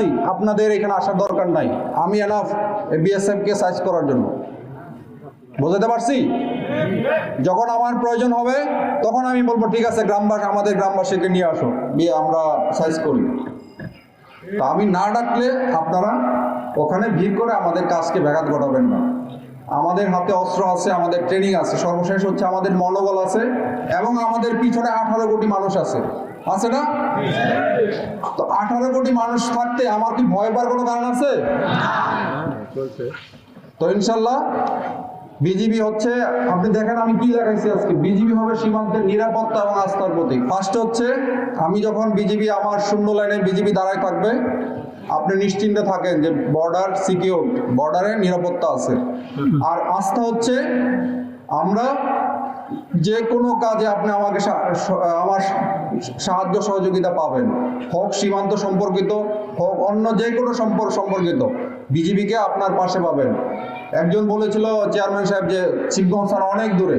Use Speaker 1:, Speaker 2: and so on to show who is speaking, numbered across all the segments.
Speaker 1: আপনাদের এখানে আসার দরকার নাই। আমি এনাফ বিএসএফ কে সাইজ করার জন্য। বুঝতে পারছি? যখন আমার প্রয়োজন হবে, তখন আমি বলব, ঠিক আছে, গ্রামবাসী, আমাদের গ্রামবাসীকে নিয়ে আসো। নিয়ে আমরা সাইজ করি। তা আমি না ডাকলে আপনারা ওখানে ভিড় করে আমাদের কাজকে ব্যাঘাত ঘটাবেন না। আমাদের হাতে অস্ত্র আছে, আমাদের ট্রেনিং আছে, সর্বশেষ হচ্ছে আমাদের মনোবল আছে, এবং আমাদের পিছনে আঠারো কোটি মানুষ আছে। আছে না? তো আঠারো কোটি মানুষ থাকতে আমার কি ভয় পাওয়ার কোনো কারণ আছে? তো ইনশাল্লাহ বিজিবি হচ্ছে, আপনি দেখেন আমি কি দেখাইছি আজকে। বিজিবি হবে সীমান্তের নিরাপত্তা এবং আস্থার প্রতীক। ফার্স্ট হচ্ছে, আমি যখন বিজিবি আমার শূন্য লাইনে বিজিবি দাঁড়ায় থাকবে, আপনি নিশ্চিন্তে থাকেন যে বর্ডার সিকিউর বর্ডারে নিরাপত্তা আছে। আর আস্থা হচ্ছে, আমরা যে কোনো কাজে আপনি আমাকে আমার সাহায্য সহযোগিতা পাবেন। হোক সীমান্ত সম্পর্কিত, হোক অন্য যে কোনো সম্পর্ক সম্পর্কিত। বিজিবিকে আপনার পাশে পাবেন। একজন বলেছিল চেয়ারম্যান সাহেব যে, শিবগঞ্জ থানা অনেক দূরে।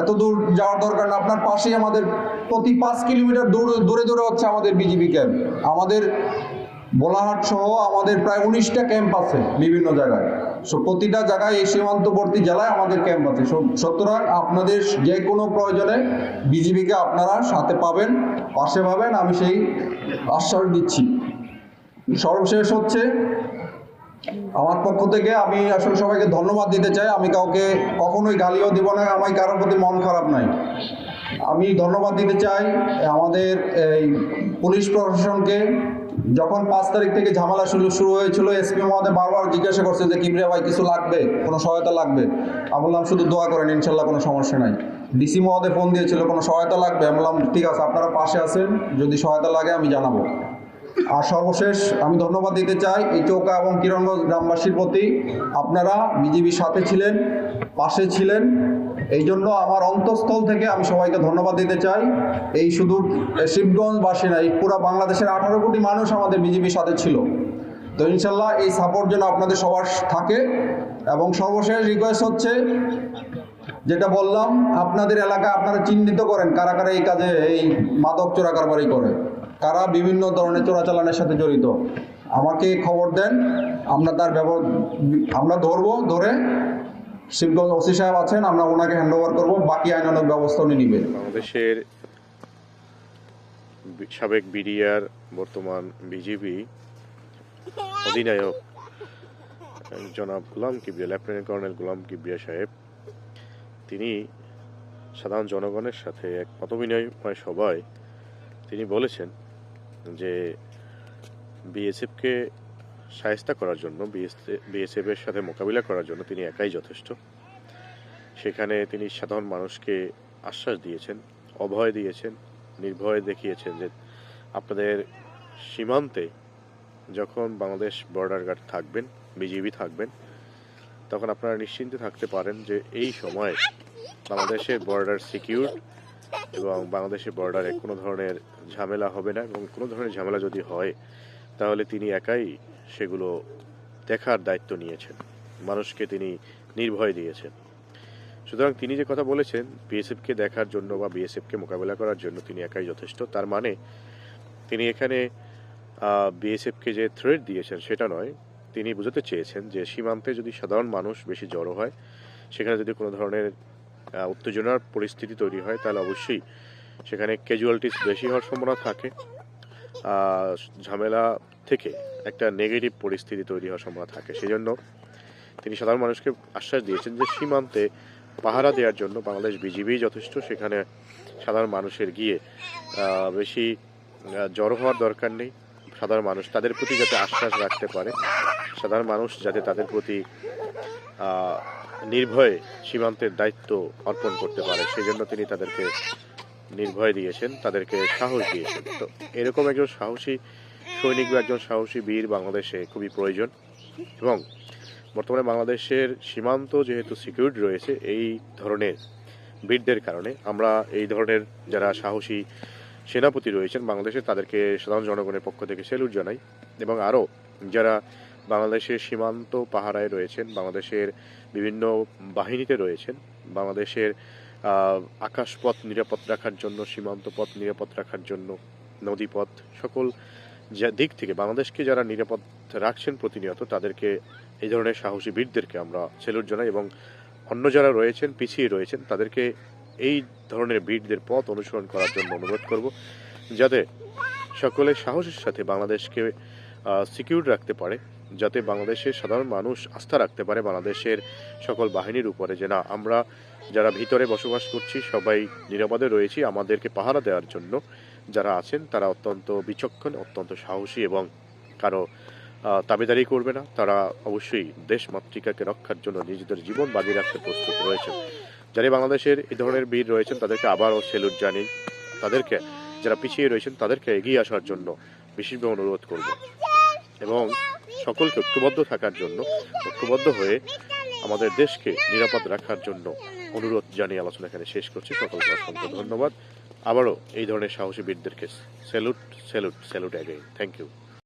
Speaker 1: এত দূর যাওয়ার দরকার না। আপনার পাশেই আমাদের প্রতি পাঁচ কিলোমিটার দূরে দূরে দূরে হচ্ছে আমাদের বিজিবি ক্যাম্প আমাদের বোলাহাট সহ আমাদের প্রায় উনিশটা ক্যাম্প আছে বিভিন্ন জায়গায়। সো প্রতিটা জায়গায় এই সীমান্তবর্তী জেলায় আমাদের ক্যাম্প আছে। সুতরাং আপনাদের যে কোনো প্রয়োজনে বিজিবিকে আপনারা সাথে পাবেন, পাশে পাবেন, আমি সেই আশ্বাস দিচ্ছি। সর্বশেষ হচ্ছে, আমার পক্ষ থেকে আমি আসলে সবাইকে ধন্যবাদ দিতে চাই। আমি কাউকে কখনোই গালিও দিব না আমার কারোর প্রতি মন খারাপ নাই। আমি ধন্যবাদ দিতে চাই আমাদের এই পুলিশ প্রশাসনকে যখন পাঁচ তারিখ থেকে ঝামেলা শুরু শুরু হয়েছিল এসপি মহোদয় বারবার জিজ্ঞাসা করছে যে, কিবরিয়া ভাই, কিছু লাগবে? কোনো সহায়তা লাগবে? আমি বললাম, শুধু দোয়া করেন, ইনশাল্লাহ কোনো সমস্যা নাই। ডিসি মহোদয় ফোন দিয়েছিল, কোনো সহায়তা লাগবে? আমি বললাম, ঠিক আছে, আপনারা পাশে আছেন, যদি সহায়তা লাগে আমি জানাব। আর সর্বশেষ আমি ধন্যবাদ দিতে চাই এই চৌকা এবং কিরণগঞ্জ গ্রামবাসীর প্রতি। আপনারা বিজিবির সাথে ছিলেন, পাশে ছিলেন, এই জন্য আমার অন্তঃস্থল থেকে আমি সবাইকে ধন্যবাদ দিতে চাই। এই শুধু শিবগঞ্জবাসী না, এই পুরো বাংলাদেশের আঠারো কোটি মানুষ আমাদের বিজেপির সাথে ছিল। তো ইনশাল্লাহ এই সাপোর্ট যেন আপনাদের সবার থাকে। এবং সর্বশেষ রিকোয়েস্ট হচ্ছে যেটা বললাম, আপনাদের এলাকায় আপনারা চিহ্নিত করেন, কারা কারা এই কাজে, এই মাদক চোরা কারবারি করে, কারা বিভিন্ন ধরনের চোরাচালানের সাথে জড়িত। আমাকে খবর দেন, আমরা তার ব্যবহার, আমরা ধরবো, ধরে শিবগঞ্জ ওসি সাহেব আছেন, আমরা ওনাকে হ্যান্ড ওভার করব, বাকি আইনানুক ব্যবস্থা উনি নেবেন।
Speaker 2: বাংলাদেশের সাবেক বিডিআর, বর্তমান বিজিবি অধিনায়ক, জনাব গুলাম কিবরিয়া, লেফটেন্যান্ট কর্নেল গুলাম কিবরিয়া সাহেব তিনি সাধারণ জনগণের সাথে এক মতবিনিময় সভায় তিনি বলেছেন যে বিএসএফকে সায়স্তা করার জন্য বিএসএফ এর সাথে মোকাবিলা করার জন্য তিনি একাই যথেষ্ট। সেখানে তিনি সাধারণ মানুষকে আশ্বাস দিয়েছেন, অভয় দিয়েছেন, নির্ভয় দেখিয়েছেন যে আপনাদের সীমান্তে যখন বাংলাদেশ বর্ডার গার্ড থাকবেন, বিজিবি থাকবেন তখন আপনারা নিশ্চিন্তে থাকতে পারেন যে এই সময় বাংলাদেশের বর্ডার সিকিউর এবং বাংলাদেশের বর্ডারে কোনো ধরনের ঝামেলা হবে না এবং কোনো ধরনের ঝামেলা যদি হয়, তাহলে তিনি একাই সেগুলো দেখার দায়িত্ব নিয়েছেন। মানুষকে তিনি নির্ভয় দিয়েছেন। সুতরাং তিনি যে কথা বলেছেন, বিএসএফকে দেখার জন্য বা বিএসএফকে মোকাবেলা করার জন্য তিনি একাই যথেষ্ট। তার মানে তিনি এখানে বিএসএফকে যে থ্রেট দিয়েছেন সেটা নয় তিনি বোঝাতে চেয়েছেন যে সীমান্তে যদি সাধারণ মানুষ বেশি জড়ো হয়, সেখানে যদি কোনো ধরনের উত্তেজনার পরিস্থিতি তৈরি হয়, তাহলে অবশ্যই সেখানে ক্যাজুয়ালিটিস বেশি হওয়ার সম্ভাবনা থাকে। ঝামেলা থেকে একটা নেগেটিভ পরিস্থিতি তৈরি হওয়ার সম্ভাবনা থাকে। সেই জন্য তিনি সাধারণ মানুষকে আশ্বাস দিয়েছেন যে সীমান্তে পাহারা দেওয়ার জন্য বাংলাদেশ বিজিবি যথেষ্ট, সেখানে সাধারণ মানুষের গিয়ে বেশি জড়ো হওয়ার দরকার নেই। সাধারণ মানুষ তাদের প্রতি যাতে আশ্বাস রাখতে পারে। সাধারণ মানুষ যাতে তাদের প্রতি নির্ভয়ে সীমান্তের দায়িত্ব অর্পণ করতে পারে সেই জন্য তিনি তাদেরকে নির্ভয় দিয়েছেন, তাদেরকে সাহস দিয়েছেন। তো এরকম একজন সাহসী সৈনিক বা একজন সাহসী বীর বাংলাদেশে খুবই প্রয়োজন এবং বর্তমানে বাংলাদেশের সীমান্ত যেহেতু সিকিউরিটি রয়েছে, এই ধরনের বীরদের কারণে আমরা এই ধরনের যারা সাহসী সেনাপতি রয়েছেন বাংলাদেশে, তাদেরকে সাধারণ জনগণের পক্ষ থেকে সেলুট জানাই এবং আরও যারা বাংলাদেশের সীমান্ত পাহারায় রয়েছেন, বাংলাদেশের বিভিন্ন বাহিনীতে রয়েছেন, বাংলাদেশের আকাশপথ নিরাপদ রাখার জন্য সীমান্ত পথ নিরাপদ রাখার জন্য, নদীপথ, সকল যে দিক থেকে বাংলাদেশকে যারা নিরাপদ রাখছেন প্রতিনিয়ত, তাদেরকে এই ধরনের সাহসী বীরদেরকে আমরা সেলুট জানাই এবং অন্য যারা রয়েছেন, পিছিয়ে রয়েছেন, তাদেরকে এই ধরনের বীরদের পথ অনুসরণ করার জন্য অনুরোধ করব, যাতে সকলে সাহসের সাথে বাংলাদেশকে সিকিউর রাখতে পারে যাতে বাংলাদেশের সাধারণ মানুষ আস্থা রাখতে পারে বাংলাদেশের সকল বাহিনীর উপরে যে না আমরা যারা ভিতরে বসবাস করছি সবাই নিরাপদে রয়েছি আমাদেরকে পাহারা দেওয়ার জন্য যারা আছেন তারা অত্যন্ত বিচক্ষণ অত্যন্ত সাহসী এবং কারও আহ, দাবিদারি করবে না। তারা অবশ্যই দেশ মাতৃকাকে রক্ষার জন্য নিজেদের জীবন বাজি রাখতে প্রস্তুত রয়েছেন। যারা বাংলাদেশের এই ধরনের বীর রয়েছেন তাদেরকে আবারও সেলুট জানি তাদেরকে যারা পিছিয়ে রয়েছেন তাদেরকে এগিয়ে আসার জন্য বিশেষভাবে অনুরোধ করব। এবং সকলকে ঐক্যবদ্ধ থাকার জন্য, ঐক্যবদ্ধ হয়ে আমাদের দেশকে নিরাপদ রাখার জন্য অনুরোধ জানিয়ে আলোচনা এখানে শেষ করছি। সকলকে অসংখ্য ধন্যবাদ। আবারও এই ধরনের সাহসী বীরদেরকে salute salute salute again thank you